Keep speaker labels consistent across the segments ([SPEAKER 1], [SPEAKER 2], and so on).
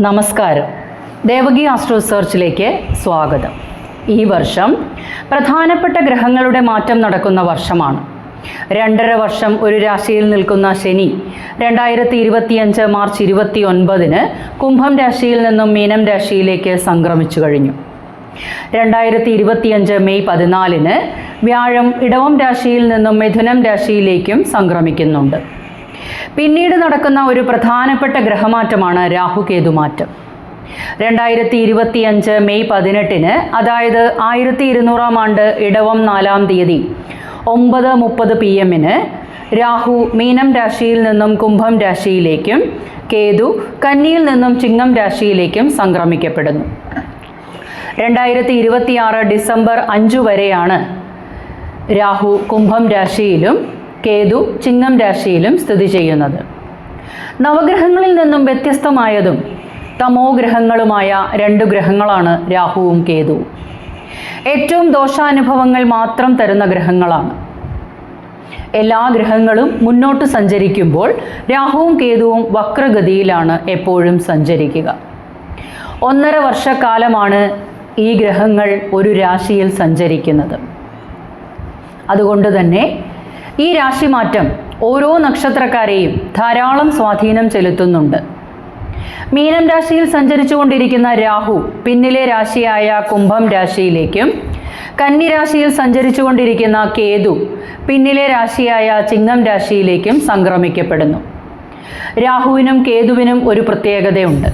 [SPEAKER 1] നമസ്കാരം. ദേവകി ആസ്ട്രോ സെർച്ചിലേക്ക് സ്വാഗതം. ഈ വർഷം പ്രധാനപ്പെട്ട ഗ്രഹങ്ങളുടെ മാറ്റം നടക്കുന്ന വർഷമാണ്. രണ്ടര വർഷം ഒരു രാശിയിൽ നിൽക്കുന്ന ശനി രണ്ടായിരത്തി ഇരുപത്തിയഞ്ച് മാർച്ച് ഇരുപത്തി ഒൻപതിന് കുംഭം രാശിയിൽ നിന്നും മീനം രാശിയിലേക്ക് സംക്രമിച്ചു കഴിഞ്ഞു. രണ്ടായിരത്തി ഇരുപത്തിയഞ്ച് മെയ് പതിനാലിന് വ്യാഴം ഇടവം രാശിയിൽ നിന്നും മിഥുനം രാശിയിലേക്കും സംക്രമിക്കുന്നുണ്ട്. പിന്നീട് നടക്കുന്ന ഒരു പ്രധാനപ്പെട്ട ഗ്രഹമാറ്റമാണ് രാഹുകേതു മാറ്റം രണ്ടായിരത്തി ഇരുപത്തിയഞ്ച് മെയ് പതിനെട്ടിന് അതായത് ആയിരത്തി ഇരുന്നൂറാം ആണ്ട് ഇടവം നാലാം തീയതി ഒമ്പത് മുപ്പത് പി എമ്മിന് രാഹു മീനം രാശിയിൽ നിന്നും കുംഭം രാശിയിലേക്കും കേതു കന്നിയിൽ നിന്നും ചിങ്ങം രാശിയിലേക്കും സംക്രമിക്കപ്പെടുന്നു. രണ്ടായിരത്തി ഇരുപത്തിയാറ് ഡിസംബർ അഞ്ചു വരെയാണ് രാഹു കുംഭം രാശിയിലും കേതു ചിങ്ങം രാശിയിലും സ്ഥിതി ചെയ്യുന്നത്. നവഗ്രഹങ്ങളിൽ നിന്നും വ്യത്യസ്തമായതും തമോ ഗ്രഹങ്ങളുമായ രണ്ട് ഗ്രഹങ്ങളാണ് രാഹുവും കേതുവും ഏറ്റവും ദോഷാനുഭവങ്ങൾ മാത്രം തരുന്ന ഗ്രഹങ്ങളാണ്. എല്ലാ ഗ്രഹങ്ങളും മുന്നോട്ട് സഞ്ചരിക്കുമ്പോൾ രാഹുവും കേതുവും വക്രഗതിയിലാണ് എപ്പോഴും സഞ്ചരിക്കുക. ഒന്നര വർഷക്കാലമാണ് ഈ ഗ്രഹങ്ങൾ ഒരു രാശിയിൽ സഞ്ചരിക്കുന്നത്. അതുകൊണ്ട് തന്നെ ഈ രാശിമാറ്റം ഓരോ നക്ഷത്രക്കാരെയും ധാരാളം സ്വാധീനം ചെലുത്തുന്നുണ്ട്. മീനം രാശിയിൽ സഞ്ചരിച്ചുകൊണ്ടിരിക്കുന്ന രാഹു പിന്നിലെ രാശിയായ കുംഭം രാശിയിലേക്കും കന്നി രാശിയിൽ സഞ്ചരിച്ചുകൊണ്ടിരിക്കുന്ന കേതു പിന്നിലെ രാശിയായ ചിങ്ങം രാശിയിലേക്കും സംക്രമിക്കപ്പെടുന്നു. രാഹുവിനും കേതുവിനും ഒരു പ്രത്യേകതയുണ്ട്.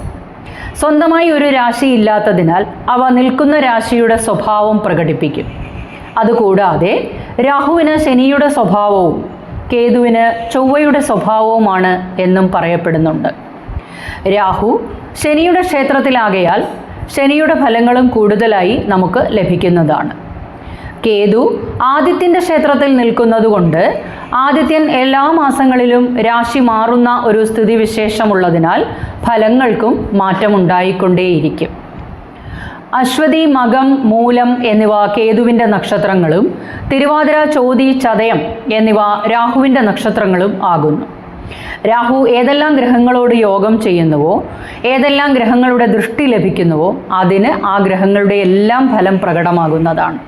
[SPEAKER 1] സ്വന്തമായി ഒരു രാശി ഇല്ലാത്തതിനാൽ അവ നിൽക്കുന്ന രാശിയുടെ സ്വഭാവം പ്രകടിപ്പിക്കും. അതുകൂടാതെ രാഹുവിന് ശനിയുടെ സ്വഭാവവും കേതുവിന് ചൊവ്വയുടെ സ്വഭാവവുമാണ് എന്നും പറയപ്പെടുന്നുണ്ട്. രാഹു ശനിയുടെ ക്ഷേത്രത്തിലാകയാൽ ശനിയുടെ ഫലങ്ങളും കൂടുതലായി നമുക്ക് ലഭിക്കുന്നതാണ്. കേതു ആദിത്യന്റെ ക്ഷേത്രത്തിൽ നിൽക്കുന്നതുകൊണ്ട് ആദിത്യൻ എല്ലാ മാസങ്ങളിലും രാശി മാറുന്ന ഒരു സ്ഥിതിവിശേഷമുള്ളതിനാൽ ഫലങ്ങൾക്കും മാറ്റമുണ്ടായിക്കൊണ്ടേയിരിക്കും. അശ്വതി മകം മൂലം എന്നിവ കേതുവിന്റെ നക്ഷത്രങ്ങളും തിരുവാതിര ചോതി ചതയം എന്നിവ രാഹുവിന്റെ നക്ഷത്രങ്ങളും ആകുന്നു. രാഹു ഏതെല്ലാം ഗ്രഹങ്ങളോട് യോഗം ചെയ്യുന്നുവോ ഏതെല്ലാം ഗ്രഹങ്ങളുടെ ദൃഷ്ടി ലഭിക്കുന്നുവോ അതിന് ആ ഗ്രഹങ്ങളുടെ എല്ലാം ഫലം പ്രകടമാകുന്നതാണ്.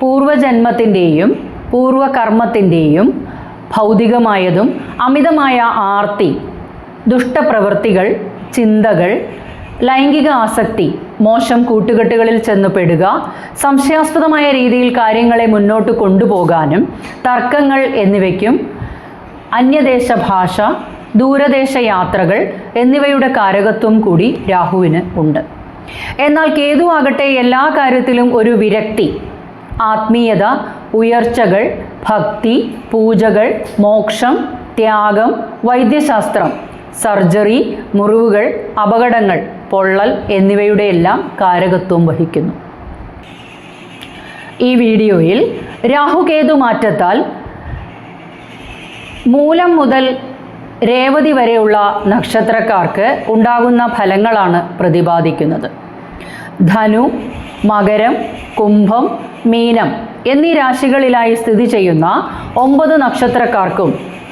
[SPEAKER 1] പൂർവജന്മത്തിന്റെയും പൂർവകർമ്മത്തിന്റെയും ഭൗതികമായതും അമിതമായ ആർത്തി ദുഷ്ടപ്രവൃത്തികൾ ചിന്തകൾ ലൈംഗിക ആസക്തി മോശം കൂട്ടുകെട്ടുകളിൽ ചെന്ന് പെടുക സംശയാസ്പദമായ രീതിയിൽ കാര്യങ്ങളെ മുന്നോട്ട് കൊണ്ടുപോകാനും തർക്കങ്ങൾ എന്നിവയ്ക്കും അന്യദേശ ഭാഷ ദൂരദേശ യാത്രകൾ എന്നിവയുടെ കാരകത്വം കൂടി രാഹുവിന് ഉണ്ട്. എന്നാൽ കേതു ആകട്ടെ എല്ലാ കാര്യത്തിലും ഒരു വിരക്തി ആത്മീയത ഉയർച്ചകൾ ഭക്തി പൂജകൾ മോക്ഷം ത്യാഗം വൈദ്യശാസ്ത്രം സർജറി മുറിവുകൾ അപകടങ്ങൾ പൊള്ളൽ എന്നിവയുടെ എല്ലാം കാരകത്വം വഹിക്കുന്നു. ഈ വീഡിയോയിൽ രാഹുകേതു മാറ്റത്താൽ മൂലം മുതൽ രേവതി വരെയുള്ള നക്ഷത്രക്കാർക്ക് ഉണ്ടാകുന്ന ഫലങ്ങളാണ് പ്രതിപാദിക്കുന്നത്. ധനു മകരം കുംഭം മീനം എന്നീ രാശികളിലായി സ്ഥിതി ചെയ്യുന്ന ഒമ്പത് നക്ഷത്രക്കാർക്കും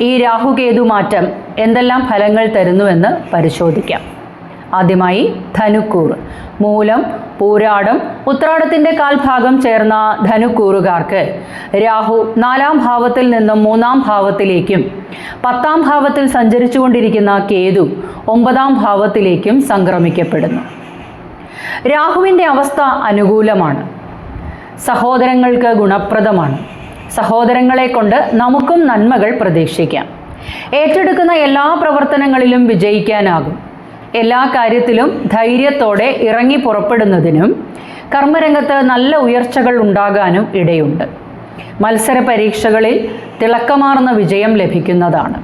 [SPEAKER 1] ഈ രാഹുകേതു മാറ്റം എന്തെല്ലാം ഫലങ്ങൾ തരുന്നുവെന്ന് പരിശോധിക്കാം. ആദ്യമായി ധനുക്കൂർ. മൂലം പൂരാടം ഉത്രാടത്തിന്റെ കാൽഭാഗം ചേർന്ന ധനുക്കൂറുകാർക്ക്. രാഹു നാലാം ഭാവത്തിൽ നിന്നും മൂന്നാം ഭാവത്തിലേക്കും പത്താം ഭാവത്തിൽ സഞ്ചരിച്ചുകൊണ്ടിരിക്കുന്ന കേതു ഒമ്പതാം ഭാവത്തിലേക്കും സംക്രമിക്കപ്പെടുന്നു. രാഹുവിന്റെ അവസ്ഥ അനുകൂലമാണ്. സഹോദരങ്ങൾക്ക് ഗുണപ്രദമാണ്. സഹോദരങ്ങളെ കൊണ്ട് നമുക്കും നന്മകൾ പ്രതീക്ഷിക്കാം. ഏറ്റെടുക്കുന്ന എല്ലാ പ്രവർത്തനങ്ങളിലും വിജയിക്കാനാകും. എല്ലാ കാര്യത്തിലും ധൈര്യത്തോടെ ഇറങ്ങി പുറപ്പെടുന്നതിനും കർമ്മരംഗത്ത് നല്ല ഉയർച്ചകൾ ഉണ്ടാകാനും ഇടയുണ്ട്. മത്സര പരീക്ഷകളിൽ തിളക്കമാർന്ന വിജയം ലഭിക്കുന്നതാണ്.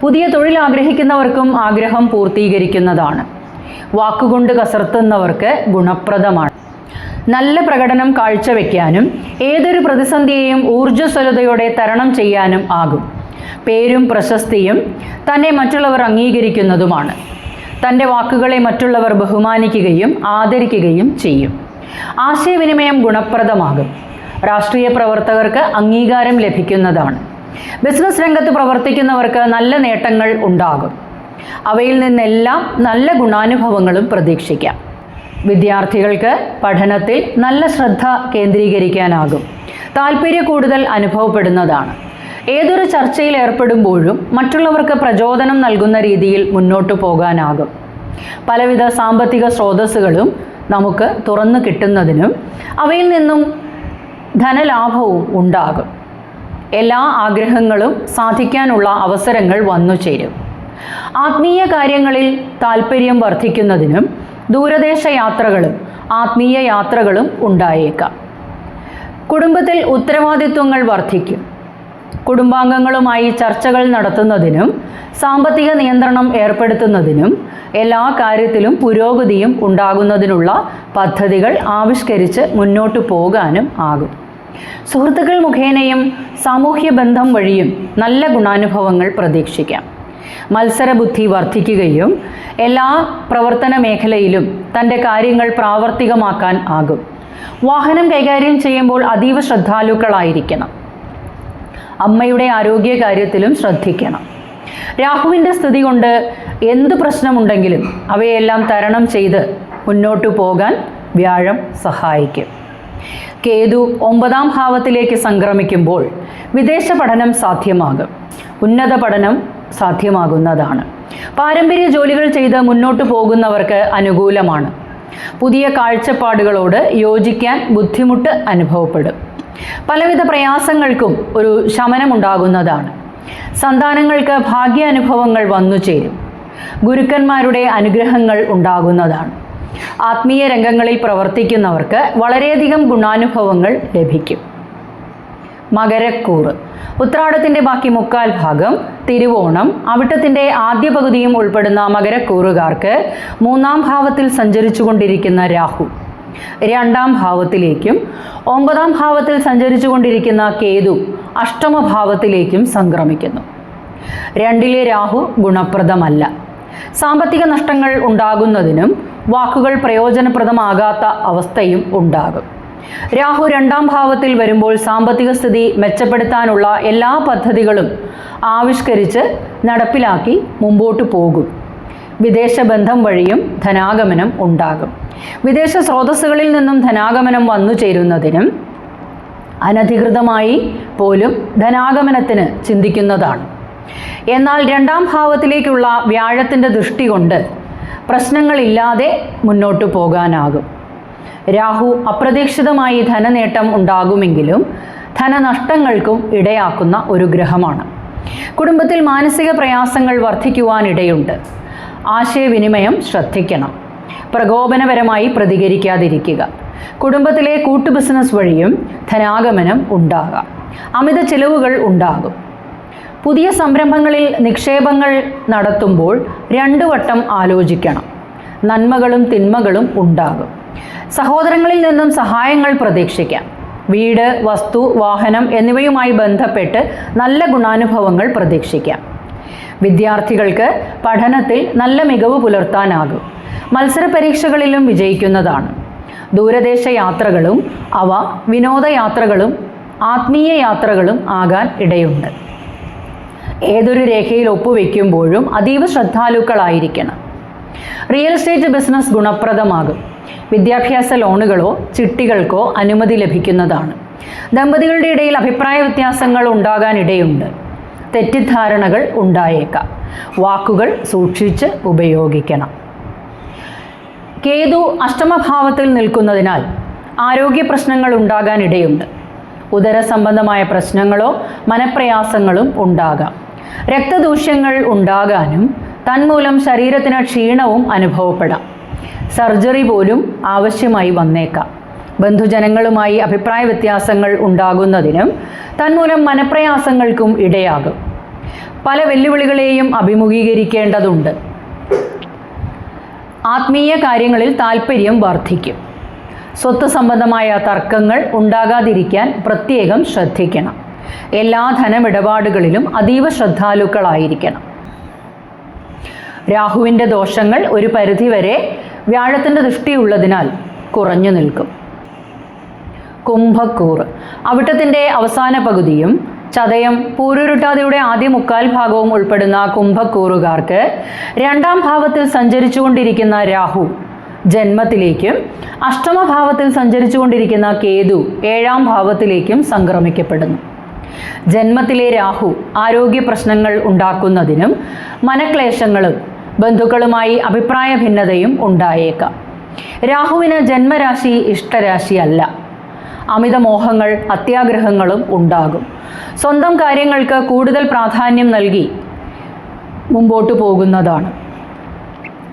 [SPEAKER 1] പുതിയ തൊഴിൽ ആഗ്രഹിക്കുന്നവർക്കും ആഗ്രഹം പൂർത്തീകരിക്കുന്നതാണ്. വാക്കുകൊണ്ട് കസർത്തുന്നവർക്ക് ഗുണപ്രദമാണ്. നല്ല പ്രകടനം കാഴ്ചവെക്കാനും ഏതൊരു പ്രതിസന്ധിയെയും ഊർജസ്വലതയോടെ തരണം ചെയ്യാനും ആകും. പേരും പ്രശസ്തിയും തന്നെ മറ്റുള്ളവർ അംഗീകരിക്കുന്നതുമാണ്. തന്റെ വാക്കുകളെ മറ്റുള്ളവർ ബഹുമാനിക്കുകയും ആദരിക്കുകയും ചെയ്യും. ആശയവിനിമയം ഗുണപ്രദമാകും. രാഷ്ട്രീയ പ്രവർത്തകർക്ക് അംഗീകാരം ലഭിക്കുന്നതാണ്. ബിസിനസ് രംഗത്ത് പ്രവർത്തിക്കുന്നവർക്ക് നല്ല നേട്ടങ്ങൾ ഉണ്ടാകും. അവയിൽ നിന്നെല്ലാം നല്ല ഗുണാനുഭവങ്ങളും പ്രതീക്ഷിക്കാം. വിദ്യാർത്ഥികൾക്ക് പഠനത്തിൽ നല്ല ശ്രദ്ധ കേന്ദ്രീകരിക്കാനാകും. താല്പര്യ കൂടുതൽ അനുഭവപ്പെടുന്നതാണ്. ഏതൊരു ചർച്ചയിൽ ഏർപ്പെടുമ്പോഴും മറ്റുള്ളവർക്ക് പ്രചോദനം നൽകുന്ന രീതിയിൽ മുന്നോട്ടു പോകാനാകും. പലവിധ സാമ്പത്തിക സ്രോതസ്സുകളും നമുക്ക് തുറന്നു കിട്ടുന്നതിനും അവയിൽ നിന്നും ധനലാഭവും ഉണ്ടാകും. എല്ലാ ആഗ്രഹങ്ങളും സാധിക്കാനുള്ള അവസരങ്ങൾ വന്നു ചേരും. ആത്മീയ കാര്യങ്ങളിൽ താല്പര്യം വർദ്ധിക്കുന്നതിനും ദൂരദേശ യാത്രകളും ആത്മീയ യാത്രകളും ഉണ്ടായേക്കാം. കുടുംബത്തിൽ ഉത്തരവാദിത്വങ്ങൾ വർദ്ധിക്കും. കുടുംബാംഗങ്ങളുമായി ചർച്ചകൾ നടത്തുന്നതിനും സാമ്പത്തിക നിയന്ത്രണം ഏർപ്പെടുത്തുന്നതിനും എല്ലാ കാര്യത്തിലും പുരോഗതിയും ഉണ്ടാകുന്നതിനുള്ള പദ്ധതികൾ ആവിഷ്കരിച്ച് മുന്നോട്ടു പോകാനും ആകും. സുഹൃത്തുക്കൾ മുഖേനയും സാമൂഹ്യ ബന്ധം വഴിയും നല്ല ഗുണാനുഭവങ്ങൾ പ്രതീക്ഷിക്കാം. മത്സരബുദ്ധി വർദ്ധിക്കുകയും എല്ലാ പ്രവർത്തന മേഖലയിലും തന്റെ കാര്യങ്ങൾ പ്രാവർത്തികമാക്കാൻ ആകും. വാഹനം കൈകാര്യം ചെയ്യുമ്പോൾ അതീവ ശ്രദ്ധാലുക്കളായിരിക്കണം. അമ്മയുടെ ആരോഗ്യ കാര്യത്തിലും ശ്രദ്ധിക്കണം. രാഹുവിന്റെ സ്ഥിതി കൊണ്ട് എന്ത് പ്രശ്നമുണ്ടെങ്കിലും അവയെല്ലാം തരണം ചെയ്ത് മുന്നോട്ടു പോകാൻ വ്യാഴം സഹായിക്കും. കേതു ഒമ്പതാം ഭാവത്തിലേക്ക് സംക്രമിക്കുമ്പോൾ വിദേശ പഠനം സാധ്യമാകും. ഉന്നത പഠനം സാധ്യമാകുന്നതാണ്. പാരമ്പര്യ ജോലികൾ ചെയ്ത് മുന്നോട്ടു പോകുന്നവർക്ക് അനുകൂലമാണ്. പുതിയ കാഴ്ചപ്പാടുകളോട് യോജിക്കാൻ ബുദ്ധിമുട്ട് അനുഭവപ്പെടും. പലവിധ പ്രയാസങ്ങൾക്കും ഒരു ശമനമുണ്ടാകുന്നതാണ്. സന്താനങ്ങൾക്ക് ഭാഗ്യാനുഭവങ്ങൾ വന്നു ചേരും. ഗുരുക്കന്മാരുടെ അനുഗ്രഹങ്ങൾ ഉണ്ടാകുന്നതാണ്. ആത്മീയ രംഗങ്ങളിൽ പ്രവർത്തിക്കുന്നവർക്ക് വളരെയധികം ഗുണാനുഭവങ്ങൾ ലഭിക്കും. മകരക്കൂറ്. ഉത്രാടത്തിന്റെ ബാക്കി മുക്കാൽ ഭാഗം തിരുവോണം അവിട്ടത്തിന്റെ ആദ്യ പകുതിയും ഉൾപ്പെടുന്ന മകരക്കൂറുകാർക്ക് മൂന്നാം ഭാവത്തിൽ സഞ്ചരിച്ചുകൊണ്ടിരിക്കുന്ന രാഹു. രണ്ടാം ഭാവത്തിലേക്കും ഒമ്പതാം ഭാവത്തിൽ സഞ്ചരിച്ചു കൊണ്ടിരിക്കുന്ന കേതു അഷ്ടമഭാവത്തിലേക്കും സംക്രമിക്കുന്നു. രണ്ടിലെ രാഹു ഗുണപ്രദമല്ല. സാമ്പത്തിക നഷ്ടങ്ങൾ ഉണ്ടാകുന്നതിനും വാക്കുകൾ പ്രയോജനപ്രദമാകാത്ത അവസ്ഥയും ഉണ്ടാകും. രാഹു രണ്ടാം ഭാവത്തിൽ വരുമ്പോൾ സാമ്പത്തിക സ്ഥിതി മെച്ചപ്പെടുത്താനുള്ള എല്ലാ പദ്ധതികളും ആവിഷ്കരിച്ച് നടപ്പിലാക്കി മുമ്പോട്ട് പോകും. വിദേശ ബന്ധം വഴിയും ധനാഗമനം ഉണ്ടാകും. വിദേശ സ്രോതസ്സുകളിൽ നിന്നും ധനാഗമനം വന്നു ചേരുന്നതിനും അനധികൃതമായി പോലും ധനാഗമനത്തിന് ചിന്തിക്കുന്നതാണ്. എന്നാൽ രണ്ടാം ഭാവത്തിലേക്കുള്ള വ്യാഴത്തിന്റെ ദൃഷ്ടി കൊണ്ട് പ്രശ്നങ്ങളില്ലാതെ മുന്നോട്ടു പോകാനാകും. രാഹു അപ്രതീക്ഷിതമായി ധനനേട്ടം ഉണ്ടാകുമെങ്കിലും ധനനഷ്ടങ്ങൾക്കും ഇടയാക്കുന്ന ഒരു ഗ്രഹമാണ്. കുടുംബത്തിൽ മാനസിക പ്രയാസങ്ങൾ വർദ്ധിക്കുവാനിടയുണ്ട്. ആശയവിനിമയം ശ്രദ്ധിക്കണം. പ്രകോപനപരമായി പ്രതികരിക്കാതിരിക്കുക. കുടുംബത്തിലെ കൂട്ടു ബിസിനസ് വഴിയും ധനാഗമനം ഉണ്ടാകാം. അമിത ചെലവുകൾ ഉണ്ടാകും. പുതിയ സംരംഭങ്ങളിൽ നിക്ഷേപങ്ങൾ നടത്തുമ്പോൾ രണ്ടു വട്ടം ആലോചിക്കണം. നന്മകളും തിന്മകളും ഉണ്ടാകും. സഹോദരങ്ങളിൽ നിന്നും സഹായങ്ങൾ പ്രതീക്ഷിക്കാം. വീട് വസ്തു വാഹനം എന്നിവയുമായി ബന്ധപ്പെട്ട് നല്ല ഗുണാനുഭവങ്ങൾ പ്രതീക്ഷിക്കാം. വിദ്യാർത്ഥികൾക്ക് പഠനത്തിൽ നല്ല മികവ് പുലർത്താനാകും. മത്സര പരീക്ഷകളിലും വിജയിക്കുന്നതാണ്. ദൂരദേശ യാത്രകളും അവ വിനോദയാത്രകളും ആത്മീയ യാത്രകളും ആകാൻ ഇടയുണ്ട്. ഏതൊരു രേഖയിൽ ഒപ്പുവെക്കുമ്പോഴും അതീവ ശ്രദ്ധാലുക്കളായിരിക്കണം. റിയൽ എസ്റ്റേറ്റ് ബിസിനസ് ഗുണപ്രദമാകും. വിദ്യാഭ്യാസ ലോണുകളോ ചിട്ടികൾക്കോ അനുമതി ലഭിക്കുന്നതാണ്. ദമ്പതികളുടെ ഇടയിൽ അഭിപ്രായ വ്യത്യാസങ്ങൾ ഉണ്ടാകാൻ ഇടയുണ്ട്. തെറ്റിദ്ധാരണകൾ ഉണ്ടായേക്കാം. വാക്കുകൾ സൂക്ഷിച്ച് ഉപയോഗിക്കണം. കേതു അഷ്ടമഭാവത്തിൽ നിൽക്കുന്നതിനാൽ ആരോഗ്യ പ്രശ്നങ്ങൾ ഉണ്ടാകാനിടയുണ്ട്. ഉദര സംബന്ധമായ പ്രശ്നങ്ങളോ മനപ്രയാസങ്ങളും ഉണ്ടാകാം. രക്തദൂഷ്യങ്ങൾ ഉണ്ടാകാനും തന്മൂലം ശരീരത്തിന് ക്ഷീണവും അനുഭവപ്പെടാം. സർജറി പോലും ആവശ്യമായി വന്നേക്കാം. ബന്ധുജനങ്ങളുമായി അഭിപ്രായ വ്യത്യാസങ്ങൾ ഉണ്ടാകുന്നതിനും തന്മൂലം മനപ്രയാസങ്ങൾക്കും ഇടയാകും. പല വെല്ലുവിളികളെയും അഭിമുഖീകരിക്കേണ്ടതുണ്ട്. ആത്മീയ കാര്യങ്ങളിൽ താല്പര്യം വർദ്ധിക്കും. സ്വത്ത് സംബന്ധമായ തർക്കങ്ങൾ ഉണ്ടാകാതിരിക്കാൻ പ്രത്യേകം ശ്രദ്ധിക്കണം. എല്ലാ ധനമിടപാടുകളിലും അതീവ ശ്രദ്ധാലുക്കളായിരിക്കണം. രാഹുവിന്റെ ദോഷങ്ങൾ ഒരു പരിധിവരെ വ്യാഴത്തിന്റെ ദൃഷ്ടിയുള്ളതിനാൽ കുറഞ്ഞു നിൽക്കും. കുംഭക്കൂർ. അവിട്ടത്തിന്റെ അവസാന പകുതിയും ചതയം പൂരുരുട്ടാതിയുടെ ആദ്യ മുക്കാൽ ഭാഗവും ഉൾപ്പെടുന്ന കുംഭക്കൂറുകാർക്ക് രണ്ടാം ഭാവത്തിൽ സഞ്ചരിച്ചുകൊണ്ടിരിക്കുന്ന രാഹു ജന്മത്തിലേക്കും അഷ്ടമഭാവത്തിൽ സഞ്ചരിച്ചുകൊണ്ടിരിക്കുന്ന കേതു ഏഴാം ഭാവത്തിലേക്കും സംക്രമിക്കപ്പെടുന്നു. ജന്മത്തിലെ രാഹു ആരോഗ്യ പ്രശ്നങ്ങൾ ഉണ്ടാക്കുന്നതിനും മനക്ലേശങ്ങളും ബന്ധുക്കളുമായി അഭിപ്രായ ഭിന്നതയും ഉണ്ടായേക്കാം. രാഹുവിന് ജന്മരാശി ഇഷ്ടരാശിയല്ല. അമിതമോഹങ്ങൾ അത്യാഗ്രഹങ്ങളും ഉണ്ടാകും. സ്വന്തം കാര്യങ്ങൾക്ക് കൂടുതൽ പ്രാധാന്യം നൽകി മുമ്പോട്ട് പോകുന്നതാണ്.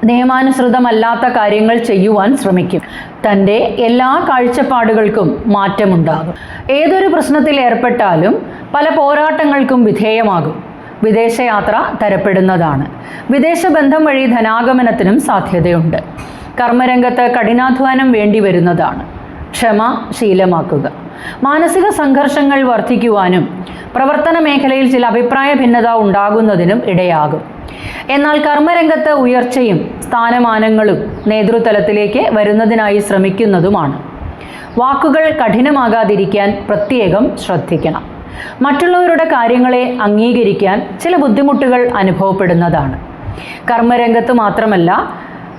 [SPEAKER 1] നിയമാനുസൃതമല്ലാത്ത കാര്യങ്ങൾ ചെയ്യുവാൻ ശ്രമിക്കും. തന്റെ എല്ലാ കാഴ്ചപ്പാടുകൾക്കും മാറ്റമുണ്ടാകും. ഏതൊരു പ്രശ്നത്തിൽ ഏർപ്പെട്ടാലും പല പോരാട്ടങ്ങൾക്കും വിധേയമാകും. വിദേശയാത്ര തരപ്പെടുന്നതാണ്. വിദേശ ബന്ധം വഴി ധനാഗമനത്തിനും സാധ്യതയുണ്ട്. കർമ്മരംഗത്ത് കഠിനാധ്വാനം വേണ്ടി വരുന്നതാണ്. ക്ഷമ ശീലമാക്കുക. മാനസിക സംഘർഷങ്ങൾ വർദ്ധിക്കുവാനും പ്രവർത്തന മേഖലയിൽ ചില അഭിപ്രായ ഭിന്നത ഉണ്ടാകുന്നതിനും ഇടയാകും. എന്നാൽ കർമ്മരംഗത്ത് ഉയർച്ചയും സ്ഥാനമാനങ്ങളും നേതൃതലത്തിലേക്ക് വരുന്നതിനായി ശ്രമിക്കുന്നതുമാണ്. വാക്കുകൾ കഠിനമാകാതിരിക്കാൻ പ്രത്യേകം ശ്രദ്ധിക്കണം. മറ്റുള്ളവരുടെ കാര്യങ്ങളെ അംഗീകരിക്കാൻ ചില ബുദ്ധിമുട്ടുകൾ അനുഭവപ്പെടുന്നതാണ്. കർമ്മരംഗത്ത് മാത്രമല്ല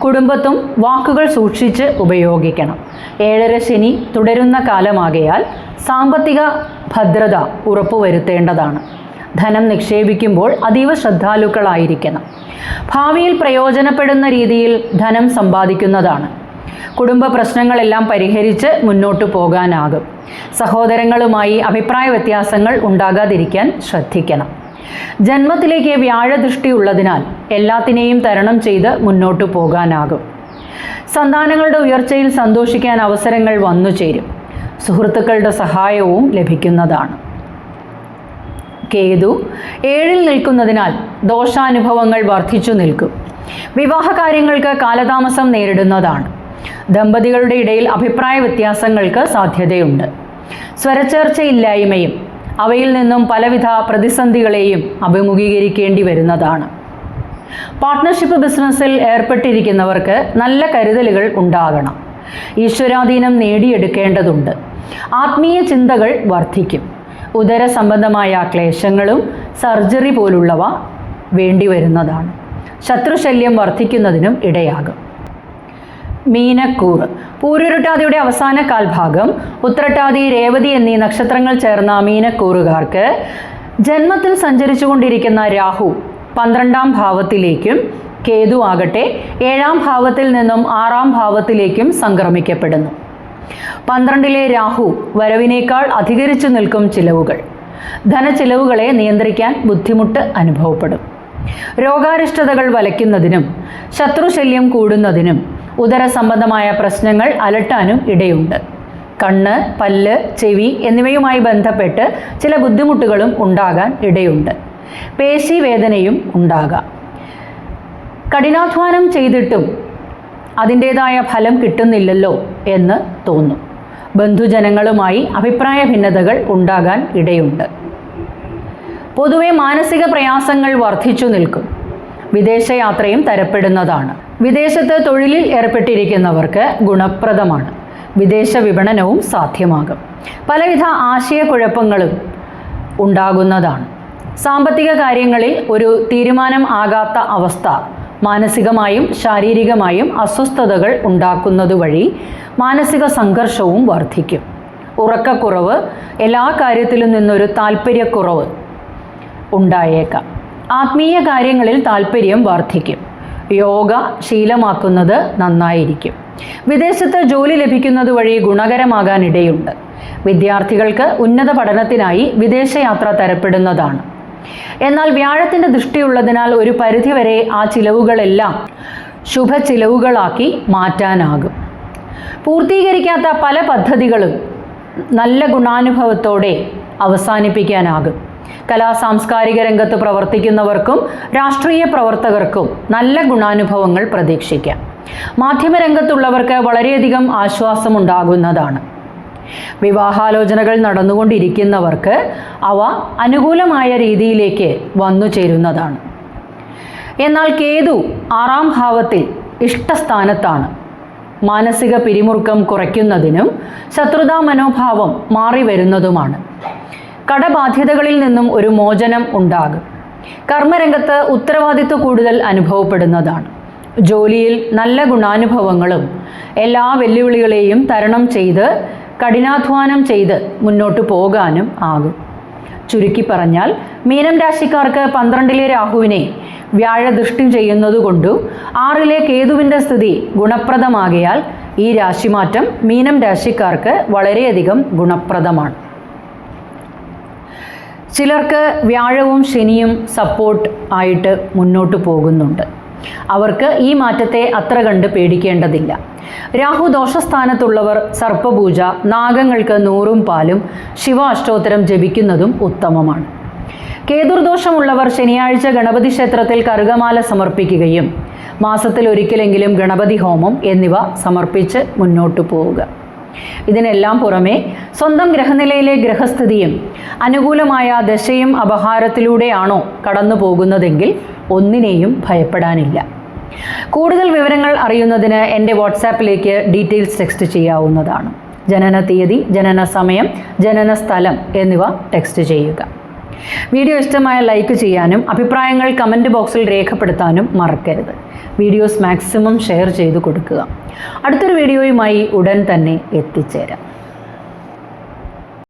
[SPEAKER 1] കുടുംബത്തും വാക്കുകൾ സൂക്ഷിച്ച് ഉപയോഗിക്കണം. ഏഴര ശനി തുടരുന്ന കാലമാകയാൽ സാമ്പത്തിക ഭദ്രത ഉറപ്പുവരുത്തേണ്ടതാണ്. ധനം നിക്ഷേപിക്കുമ്പോൾ അതീവ ശ്രദ്ധാലുക്കളായിരിക്കണം. ഭാവിയിൽ പ്രയോജനപ്പെടുന്ന രീതിയിൽ ധനം സമ്പാദിക്കുന്നതാണ്. കുടുംബ പ്രശ്നങ്ങളെല്ലാം പരിഹരിച്ച് മുന്നോട്ടു പോകാനാകും. സഹോദരങ്ങളുമായി അഭിപ്രായ വ്യത്യാസങ്ങൾ ഉണ്ടാകാതിരിക്കാൻ ശ്രദ്ധിക്കണം. ജന്മത്തിലേക്ക് വ്യാഴദൃഷ്ടി ഉള്ളതിനാൽ എല്ലാത്തിനെയും തരണം ചെയ്ത് മുന്നോട്ടു പോകാനാകും. സന്താനങ്ങളുടെ ഉയർച്ചയിൽ സന്തോഷിക്കാൻ അവസരങ്ങൾ വന്നു ചേരും. സുഹൃത്തുക്കളുടെ സഹായവും ലഭിക്കുന്നതാണ്. കേതു ഏഴിൽ നിൽക്കുന്നതിനാൽ ദോഷാനുഭവങ്ങൾ വർദ്ധിച്ചു നിൽക്കും. വിവാഹ കാര്യങ്ങൾക്ക് കാലതാമസം നേരിടുന്നതാണ്. ദമ്പതികളുടെ ഇടയിൽ അഭിപ്രായ വ്യത്യാസങ്ങൾക്ക് സാധ്യതയുണ്ട്. സ്വരച്ചേർച്ചയില്ലായ്മയും അവയിൽ നിന്നും പലവിധ പ്രതിസന്ധികളെയും അഭിമുഖീകരിക്കേണ്ടി വരുന്നതാണ്. പാർട്ട്ണർഷിപ്പ് ബിസിനസ്സിൽ ഏർപ്പെട്ടിരിക്കുന്നവർക്ക് നല്ല കരുതലുകൾ ഉണ്ടാകണം. ഈശ്വരാധീനം നേടിയെടുക്കേണ്ടതുണ്ട്. ആത്മീയ ചിന്തകൾ വർദ്ധിക്കും. ഉദര സംബന്ധമായ ക്ലേശങ്ങളും സർജറി പോലുള്ളവ വേണ്ടിവരുന്നതാണ്. ശത്രുശല്യം വർദ്ധിക്കുന്നതിനും ഇടയാകും. മീനക്കൂറ് പൂരുരുട്ടാതിയുടെ അവസാന കാൽഭാഗം ഉത്രട്ടാതി രേവതി എന്നീ നക്ഷത്രങ്ങൾ ചേർന്ന മീനക്കൂറുകാർക്ക് ജന്മത്തിൽ സഞ്ചരിച്ചുകൊണ്ടിരിക്കുന്ന രാഹു പന്ത്രണ്ടാം ഭാവത്തിലേക്കും കേതു ആകട്ടെ ഏഴാം ഭാവത്തിൽ നിന്നും ആറാം ഭാവത്തിലേക്കും സംക്രമിക്കപ്പെടുന്നു. പന്ത്രണ്ടിലെ രാഹു വരവിനേക്കാൾ അധികരിച്ചു നിൽക്കും ചിലവുകൾ. ധനച്ചിലവുകളെ നിയന്ത്രിക്കാൻ ബുദ്ധിമുട്ട് അനുഭവപ്പെടും. രോഗാരിഷ്ടതകൾ വലയ്ക്കുന്നതിനും ശത്രുശല്യം കൂടുന്നതിനും ഉദര സംബന്ധമായ പ്രശ്നങ്ങൾ അലട്ടാനും ഇടയുണ്ട്. കണ്ണ് പല്ല് ചെവി എന്നിവയുമായി ബന്ധപ്പെട്ട് ചില ബുദ്ധിമുട്ടുകളും ഉണ്ടാകാൻ ഇടയുണ്ട്. പേശി വേദനയും ഉണ്ടാകാം. കഠിനാധ്വാനം ചെയ്തിട്ടും അതിന്റേതായ ഫലം കിട്ടുന്നില്ലല്ലോ എന്ന് തോന്നും. ബന്ധുജനങ്ങളുമായി അഭിപ്രായ ഭിന്നതകൾ ഉണ്ടാകാൻ ഇടയുണ്ട്. പൊതുവെ മാനസിക പ്രയാസങ്ങൾ വർദ്ധിച്ചു നിൽക്കും. വിദേശയാത്രയും തരപ്പെടുന്നതാണ്. വിദേശത്ത് തൊഴിലിൽ ഏർപ്പെട്ടിരിക്കുന്നവർക്ക് ഗുണപ്രദമാണ്. വിദേശ വിപണനവും സാധ്യമാകും. പലവിധ ആശയക്കുഴപ്പങ്ങളും ഉണ്ടാകുന്നതാണ്. സാമ്പത്തിക കാര്യങ്ങളിൽ ഒരു തീരുമാനം ആകാത്ത അവസ്ഥ മാനസികമായും ശാരീരികമായും അസ്വസ്ഥതകൾ ഉണ്ടാക്കുന്നതുവഴി മാനസിക സംഘർഷവും വർദ്ധിക്കും ഉറക്കക്കുറവ് എല്ലാ കാര്യത്തിലും നിന്നൊരു താല്പര്യക്കുറവ് ഉണ്ടായേക്കാം. ആത്മീയ കാര്യങ്ങളിൽ താല്പര്യം വർദ്ധിക്കും യോഗ ശീലമാക്കുന്നത് നന്നായിരിക്കും. വിദേശത്ത് ജോലി ലഭിക്കുന്നത് വഴി ഗുണകരമാകാൻ ഇടയുണ്ട് വിദ്യാർത്ഥികൾക്ക് ഉന്നത പഠനത്തിനായി വിദേശയാത്ര തരപ്പെടുന്നതാണ്. എന്നാൽ വ്യാഴത്തിന്റെ ദൃഷ്ടിയുള്ളതിനാൽ ഒരു പരിധിവരെ ആ ചിലവുകളെല്ലാം ശുഭ ചിലവുകളാക്കി മാറ്റാനാകും. പൂർത്തീകരിക്കാത്ത പല പദ്ധതികളും നല്ല ഗുണാനുഭവത്തോടെ അവസാനിപ്പിക്കാനാകും. കലാ സാംസ്കാരിക രംഗത്ത് പ്രവർത്തിക്കുന്നവർക്കും രാഷ്ട്രീയ പ്രവർത്തകർക്കും നല്ല ഗുണാനുഭവങ്ങൾ പ്രതീക്ഷിക്കാം. മാധ്യമരംഗത്തുള്ളവർക്ക് വളരെയധികം ആശ്വാസമുണ്ടാകുന്നതാണ്. വിവാഹാലോചനകൾ നടന്നുകൊണ്ടിരിക്കുന്നവർക്ക് അവ അനുകൂലമായ രീതിയിലേക്ക് വന്നു ചേരുന്നതാണ്. എന്നാൽ കേതു ആറാം ഭാവത്തിൽ ഇഷ്ടസ്ഥാനത്താണ്. മാനസിക പിരിമുറുക്കം കുറയ്ക്കുന്നതിനും ശത്രുതാ മനോഭാവം മാറി വരുന്നതുമാണ് കടബാധ്യതകളിൽ നിന്നും ഒരു മോചനം ഉണ്ടാകും. കർമ്മരംഗത്ത് ഉത്തരവാദിത്വ കൂടുതൽ അനുഭവപ്പെടുന്നതാണ്. ജോലിയിൽ നല്ല ഗുണാനുഭവങ്ങളും എല്ലാ വെല്ലുവിളികളെയും തരണം ചെയ്ത് കഠിനാധ്വാനം ചെയ്ത് മുന്നോട്ട് പോകാനും ആകും. ചുരുക്കി പറഞ്ഞാൽ മീനം രാശിക്കാർക്ക് പന്ത്രണ്ടിലെ രാഹുവിനെ വ്യാഴദൃഷ്ടി ചെയ്യുന്നതുകൊണ്ടും ആറിലെ കേതുവിന്റെ സ്ഥിതി ഗുണപ്രദമാകയാൽ ഈ രാശിമാറ്റം മീനം രാശിക്കാർക്ക് വളരെയധികം ഗുണപ്രദമാണ്. ചിലർക്ക് വ്യാഴവും ശനിയും സപ്പോർട്ട് ആയിട്ട് മുന്നോട്ട് പോകുന്നുണ്ട്. അവർക്ക് ഈ മാറ്റത്തെ അത്ര കണ്ട് പേടിക്കേണ്ടതില്ല. രാഹു ദോഷസ്ഥാനത്തുള്ളവർ സർപ്പപൂജ നാഗങ്ങൾക്ക് നൂറും പാലും ശിവ അഷ്ടോത്തരം ജപിക്കുന്നതും ഉത്തമമാണ്. കേതുർദോഷമുള്ളവർ ശനിയാഴ്ച ഗണപതി ക്ഷേത്രത്തിൽ കറുകമാല സമർപ്പിക്കുകയും മാസത്തിൽ ഒരിക്കലെങ്കിലും ഗണപതി ഹോമം എന്നിവ സമർപ്പിച്ച് മുന്നോട്ടു പോവുക. ഇതിനെല്ലാം പുറമെ സ്വന്തം ഗ്രഹനിലയിലെ ഗ്രഹസ്ഥിതിയും അനുകൂലമായ ദശയും അപഹാരത്തിലൂടെയാണോ കടന്നു പോകുന്നതെങ്കിൽ ഒന്നിനെയും ഭയപ്പെടാനില്ല. കൂടുതൽ വിവരങ്ങൾ അറിയുന്നതിന് എന്റെ വാട്സാപ്പിലേക്ക് ഡീറ്റെയിൽസ് ടെക്സ്റ്റ് ചെയ്യാവുന്നതാണ്. ജനന തീയതി ജനന സമയം ജനന സ്ഥലം എന്നിവ ടെക്സ്റ്റ് ചെയ്യുക. വീഡിയോ ഇഷ്ടമായ ലൈക്ക് ചെയ്യാനും അഭിപ്രായങ്ങൾ കമന്റ് ബോക്സിൽ രേഖപ്പെടുത്താനും മറക്കരുത്. വീഡിയോസ് മാക്സിമം ഷെയർ ചെയ്ത് കൊടുക്കുക. അടുത്തൊരു വീഡിയോയുമായി ഉടൻ തന്നെ എത്തിച്ചേരാം.